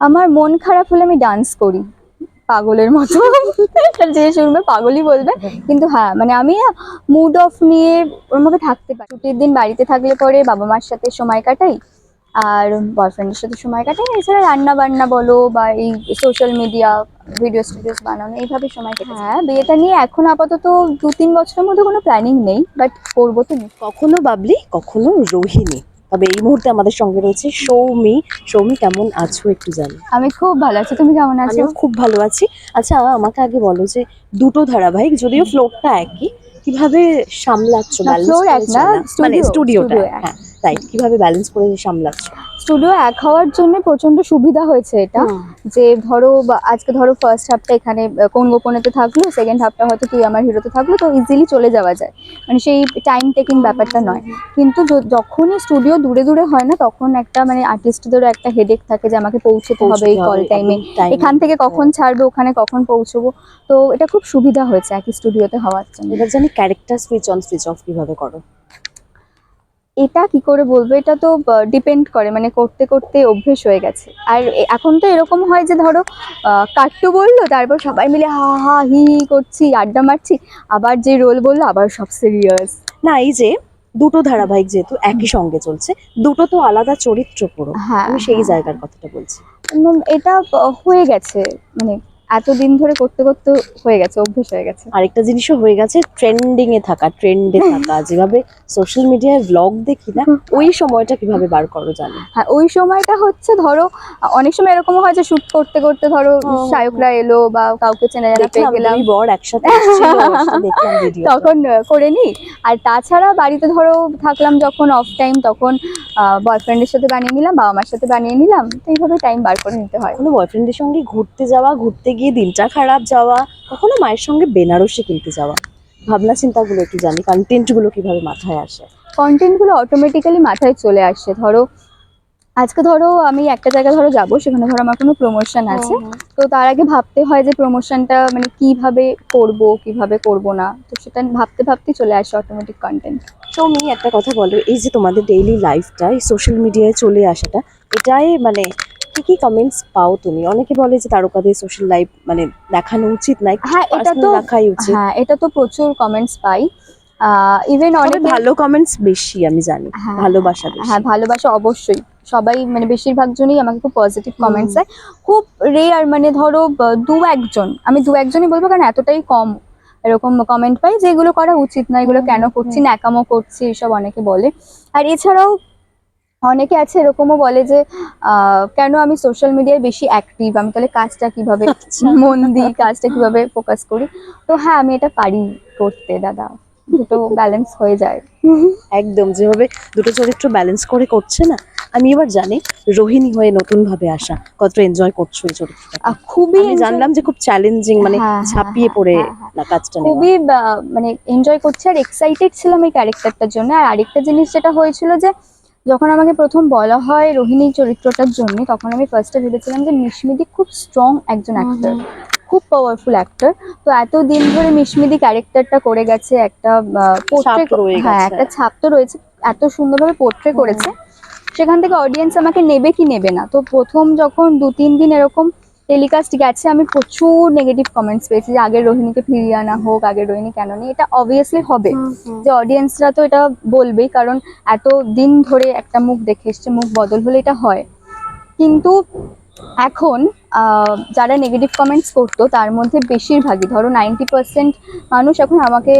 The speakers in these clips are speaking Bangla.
আমার মন খারাপ হলে আমি ডান্স করি। পাগলের মতো। যে শুনবে পাগলই বলবে। কিন্তু হ্যাঁ মানে আমি মুড অফ নিয়ে ওর মধ্যে থাকতে পারি। ছুটির দিন বাড়িতে থাকলে পরে বাবা মার সাথে সময় কাটাই আর বয়ফ্রেন্ডের সাথে সময় কাটাই। এছাড়া রান্না বান্না বলো বা এই সোশ্যাল মিডিয়া ভিডিও স্টুডিওস বানানো এইভাবে সময় কেটে হ্যাঁ বিয়েটা নিয়ে এখন আপাতত দু তিন বছরের মধ্যে কোনো প্ল্যানিং নেই বাট করব তো। কখনো বাবলি কখনো রোহিণী। তবে এই মুহূর্তে আমাদের সঙ্গে রয়েছে সৌমি। সৌমি কেমন আছো একটু জানি? আমি খুব ভালো আছি। তুমি কেমন আছো? খুব ভালো আছি। আচ্ছা আমাকে আগে বলো যে দুটো ধারাবাহিক যদিও ফ্লোরটা একই কীভাবে সামলাচ্ছ ব্যালেন্স মানে স্টুডিওটা হ্যাঁ তাই কীভাবে ব্যালেন্স করে সামলাচ্ছ? স্টুডিও এক হওয়ার জন্য প্রচণ্ড সুবিধা হয়েছে এটা। যে ধরো বা আজকে ধরো ফার্স্ট হাফটা এখানে কোন গোপনেতে থাকল সেকেন্ড হাফটা হয়তো তুই আমার হিরোতে থাকল তো ইজিলি চলে যাওয়া যায়। মানে সেই টাইম টেকিং ব্যাপারটা নয়। কিন্তু যখনই স্টুডিও দূরে দূরে হয় না তখন একটা মানে আর্টিস্টদেরও একটা হেডেক থাকে যে আমাকে পৌঁছতে হবে এই কল টাইমে এখান থেকে কখন ছাড়বে ওখানে কখন পৌঁছবো তো এটা খুব সুবিধা হয়েছে একই স্টুডিওতে হওয়ার জন্য। এবার জানি character switch on switch off কীভাবে করো? এটা কি করে বলব? এটা তো ডিপেন্ড করে মানে করতে করতে অভ্যেস হয়ে গেছে। আর এখন তো এরকম হয় যে ধরো কাট্টু বলল তারপর সবাই মিলে হা হা হি হি করছি আড্ডা মারছি আবার যে রোল বলল আবার সব সিরিয়াস না এই যে দুটো ধারাবাহিক যেহেতু একই সঙ্গে চলছে দুটো তো আলাদা চরিত্র পুরো। হ্যাঁ আমি সেই হ্যাঁ। জায়গার কথাটা বলছি। এটা হয়ে গেছে মানে এতদিন ধরে করতে করতে হয়ে গেছে অভ্যেস হয়ে গেছে। আরেকটা জিনিসও হয়ে গেছে ট্রেন্ডিং এ থাকা ট্রেন্ডে থাকা। যেভাবে সোশ্যাল মিডিয়ায় ব্লগ দেখি না ওই সময়টা কীভাবে বার করো জানি? হ্যাঁ ওই সময়টা হচ্ছে ধরো অনেক সময় এরকম হয় যে শুট করতে করতে ধরো। শায়করা এলো বা কাউকে চেনা জানা পেয়ে গেলাম। বর একসাথে তখন করে নিই আর তাছাড়া বাড়িতে ধরো থাকলাম যখন অফ টাইম তখন বয়ফ্রেন্ডের সাথে বানিয়ে নিলাম বাবা মার সাথে বানিয়ে নিলাম তো এইভাবে টাইম বার করে নিতে হয়। বয়ফ্রেন্ডের সঙ্গে ঘুরতে যাওয়া ঘুরতে গিয়ে দিনটা খারাপ যাওয়া কখনো মায়ের সঙ্গে বেনারসে কিনতে যাওয়া। ভাবনা চিন্তাগুলো একটু জানি কন্টেন্টগুলো কীভাবে মাথায় আসে? কন্টেন্টগুলো অটোমেটিক্যালি মাথায় চলে আসছে ধরো আজকে ধরো আমি একটা জায়গায় ধরো যাব সেখানে ধরো আমার কোনো প্রমোশন আছে। তো তার আগে ভাবতে হয় যে প্রমোশনটা মানে কীভাবে করব কীভাবে করব না। তো সেটা ভাবতে ভাবতে চলে আসে অটোমেটিক কন্টেন্ট সৌমি একটা কথা বলো এই যে তোমাদের ডেইলি লাইফটা এই সোশ্যাল মিডিয়ায় চলে আসাটা এটাই মানে কি কি কমেন্টস পাও তুমি? অনেকে বলে যে তারকাদের সোশ্যাল লাইফ মানে দেখানো উচিত না একটু হ্যাঁ এটা তো রাখাই উচিত। হ্যাঁ এটা তো প্রচুর কমেন্টস পাই। ইভেন অনেক ভালো কমেন্টস বেশি আমি জানি। হ্যাঁ, ভালোবাসা বেশি। হ্যাঁ ভালোবাসা অবশ্যই। সবাই মানে বেশিরভাগ জনই আমাকে খুব পজিটিভ কমেন্টস দেয়। খুব রেয়ার মানে ধরো দু একজন আমি দু একজনই বলব কারণ এতটাই কম এরকম কমেন্ট পাই যে এগুলো করা উচিত না এগুলো কেন করছি না একামো করছি এসব অনেকে বলে। আর এছাড়াও অনেকে আছে এরকমও বলে যে কেন আমি সোশ্যাল মিডিয়ায় বেশি অ্যাক্টিভ আমি তাহলে কাজটা কীভাবে আচ্ছা। মন দিই কাজটা কীভাবে ফোকাস করি? তো হ্যাঁ আমি এটা পারি করতে দাদা। দুটো ব্যালেন্স হয়ে যায়। একদম যেভাবে দুটো চরিত্র ব্যালেন্স করে করছে না আমি এবার জানি রোহিণী হয়ে নতুন ভাবে আসা কতটা এনজয় করছ এই চরিত্রটা খুবই জানলাম যে খুব চ্যালেঞ্জিং মানে হ্যাঁ, হ্যাঁ, হ্যাঁ, পড়ে হ্যাঁ। না কাজটা খুবই মানে এনজয় করছি আর এক্সাইটেড ছিলাম এই ক্যারেক্টারটার জন্য। আর আরেকটা জিনিস যেটা হয়েছিল যে যখন আমাকে প্রথম বলা হয় রোহিণী চরিত্রটার জন্য তখন আমি ফার্স্টে ভেবেছিলাম যে মিশমিদি খুব স্ট্রং একজন অ্যাক্টর খুব পাওয়ারফুল অ্যাক্টর তো এতদিন ধরে মিশমিদি ক্যারেক্টারটা করে গেছে একটা হ্যাঁ একটা ছাপ তো রয়েছে এত সুন্দরভাবে পোর্ট্রে। করেছে। সেখান থেকে অডিয়েন্স আমাকে নেবে কি নেবে না। তো প্রথম যখন দু তিন দিন এরকম টেলিকাস্ট গেছে আমি প্রচুর নেগেটিভ কমেন্টস পেয়েছি যে আগের রোহিণীকে ফিরিয়ে আনা হোক আগের রোহিণী কেন নেই এটা অবভিয়াসলি হবে। যে অডিয়েন্সরা তো এটা বলবেই কারণ এত দিন ধরে একটা মুখ দেখে এসছে মুখ বদল হলে এটা হয়। কিন্তু এখন যারা নেগেটিভ কমেন্টস করতো তার মধ্যে বেশিরভাগই ধরো নাইনটি পার্সেন্ট মানুষ এখন আমাকে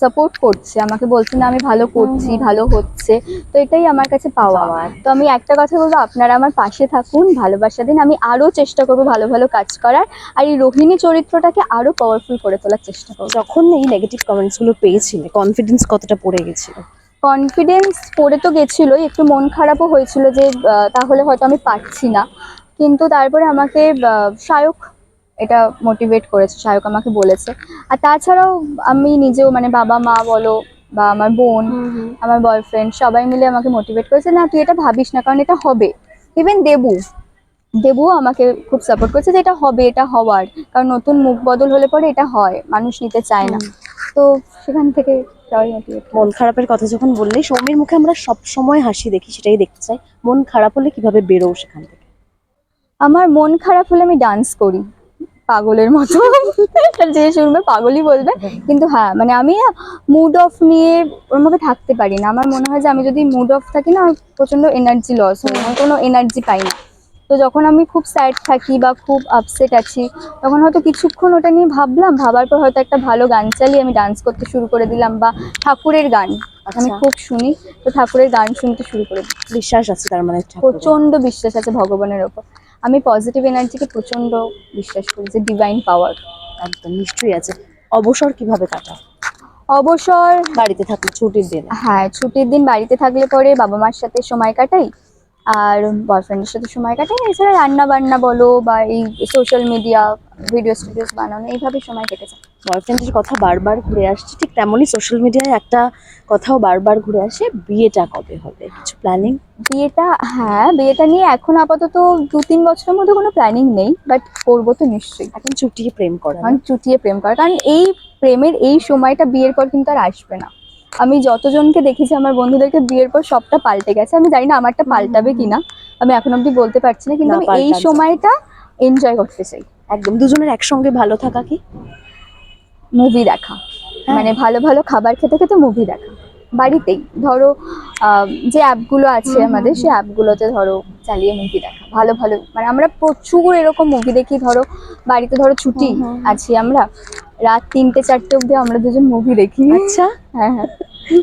সাপোর্ট করছে আমাকে বলছে না আমি ভালো করছি ভালো হচ্ছে। তো এটাই আমার কাছে পাওয়া তো আমি একটা কথা বলব আপনারা আমার পাশে থাকুন ভালোবাসা দিন। আমি আরও চেষ্টা করব ভালো ভালো কাজ করার আর এই রোহিণী চরিত্রটাকে আরও পাওয়ারফুল করে তোলার চেষ্টা করব। যখন এই নেগেটিভ কমেন্টসগুলো পেয়েছিলে কনফিডেন্স কতটা পড়ে গেছিল? কনফিডেন্স পড়ে তো গেছিলোই একটু মন খারাপও হয়েছিল যে তাহলে হয়তো আমি পারছি না। কিন্তু তারপরে আমাকে শায়ক এটা মোটিভেট করেছে শায়ক আমাকে বলেছে। আর তাছাড়াও আমি নিজেও মানে বাবা মা বলো বা আমার বোন আমার বয়ফ্রেন্ড সবাই মিলে আমাকে মোটিভেট করেছে না তুই এটা ভাবিস না কারণ এটা হবে। ইভেন দেবু দেবুও আমাকে খুব সাপোর্ট করেছে যে এটা হবে এটা হওয়ার। কারণ নতুন মুখ বদল হলে পরে এটা হয় মানুষ নিতে চায় না। তো সেখান থেকে মন খারাপের কথা যখন বললে সৌমির মুখে আমরা সব সময় হাসি দেখি সেটাই দেখতে চাই। মন খারাপ হলে কীভাবে বেরো সেখান থেকে? আমার মন খারাপ হলে আমি ডান্স করি। পাগলের মতো। যে শুনবে পাগলই বলবে। কিন্তু হ্যাঁ মানে আমি মুড অফ নিয়ে ওর ওরমভাবে থাকতে পারি না। আমার মনে হয় যে আমি যদি মুড অফ থাকি না আমার প্রচণ্ড এনার্জি লস হয়। আমার কোনো এনার্জি পাই না। তো যখন আমি খুব স্যাড থাকি বা খুব আপসেট আছি তখন হয়তো কিছুক্ষণ ওটা নিয়ে ভাবলাম। ভাবার পর হয়তো একটা ভালো গান চালিয়ে আমি ডান্স করতে শুরু করে দিলাম বা ঠাকুরের গান আমি আচ্ছা। খুব শুনি। তো ঠাকুরের গান শুনতে শুরু করে বিশ্বাস আছে তার মানে। প্রচণ্ড বিশ্বাস আছে ভগবানের ওপর। আমি পজিটিভ এনার্জিকে প্রচণ্ড বিশ্বাস করি যে ডিভাইন পাওয়ার একদম নিশ্চয়ই আছে। অবসর কীভাবে কাটা অবসর বাড়িতে থাকলে ছুটির দিন? হ্যাঁ ছুটির দিন বাড়িতে থাকলে পরে বাবা মার সাথে সময় কাটাই। আর বয়ফ্রেন্ডের সাথে সময় কাটাই। এছাড়া রান্না বান্না বলো বা এই সোশ্যাল মিডিয়া ভিডিও স্টুডিওস বানানো এইভাবে সময় কেটে যায়। বয়ফ্রেন্ডের কথা বারবার ঘুরে আসছে ঠিক তেমনই সোশ্যাল মিডিয়ায় একটা কথাও বারবার ঘুরে আসে বিয়েটা কবে হবে? কিছু প্ল্যানিং বিয়েটা হ্যাঁ বিয়েটা নিয়ে এখন আপাতত দু তিন বছরের মধ্যে কোনো প্ল্যানিং নেই বাট করব তো নিশ্চয়ই। এখন চুটিয়ে প্রেম করা কারণ চুটিয়ে প্রেম করা কারণ এই প্রেমের এই সময়টা বিয়ের পর কিন্তু আর আসবে না। আমি যতজনকে দেখেছি আমার বন্ধুদেরকে বিয়ের পর সবটা পাল্টে গেছে। আমি জানি না আমারটা পাল্টাবে কিনা। আমি এখন অব্দি বলতে পারছি না কিন্তু আমি এই সময়টা এনজয় করতে চাই। একদম। দুজনের একসঙ্গে ভালো থাকা কি? মুভি দেখা। হ্যাঁ। মানে ভালো ভালো খাবার খেতে খেতে মুভি দেখা। বাড়িতেই। ধরো যে অ্যাপগুলো আছে আমাদের সেই অ্যাপগুলোতে ধরো চালিয়ে মুভি দেখা। ভালো ভালো। মানে আমরা প্রচুর এরকম মুভি দেখি ধরো বাড়িতে ধরো ছুটি। আছি আমরা। রাত তিনটে চারটে অবধি আমরা দুজন মুভি দেখি। আচ্ছা। হ্যাঁ হ্যাঁ।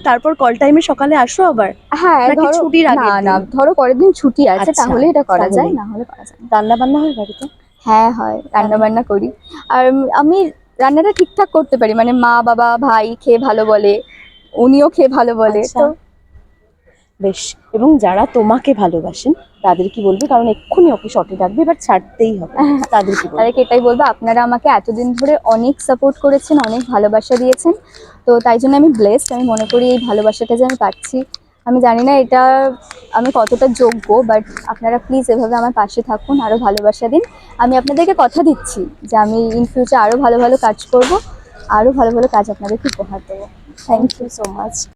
তারপর কল টাইমে সকালে আসো আবার? হ্যাঁ ধরো আগের না না ধরো পরের দিন ছুটি আছে আচ্ছা, তাহলে এটা করা যায়। না হলে করা যায়। রান্না বান্না হয় বাড়িতে? হ্যাঁ হয় রান্না বান্না করি। আর আমি রান্নাটা ঠিকঠাক করতে পারি। মানে মা বাবা ভাই খেয়ে ভালো বলে উনিও খেয়ে ভালো বলে আচ্ছা। তো। বেশ এবং যারা তোমাকে ভালোবাসেন তাদের কি বলবে? কারণ এক্ষুনি ওকে শর্টে ডাকবে এবার ছাড়তেই হবে। তাদের কি তাদেরকে এটাই বলব আপনারা আমাকে এতদিন ধরে অনেক সাপোর্ট করেছেন অনেক ভালোবাসা দিয়েছেন। তো তাই জন্য আমি ব্লেসড আমি মনে করি এই ভালোবাসাটা যে আমি পাচ্ছি। আমি জানি না এটা আমি কতটা যোগ্য বাট আপনারা প্লিজ এভাবে আমার পাশে থাকুন আরও ভালোবাসা দিন। আমি আপনাদেরকে কথা দিচ্ছি যে আমি ইন ফিউচার আরও ভালো ভালো কাজ করব আরও ভালো ভালো কাজ আপনাদেরকে উপহার দেবো। thank you so much.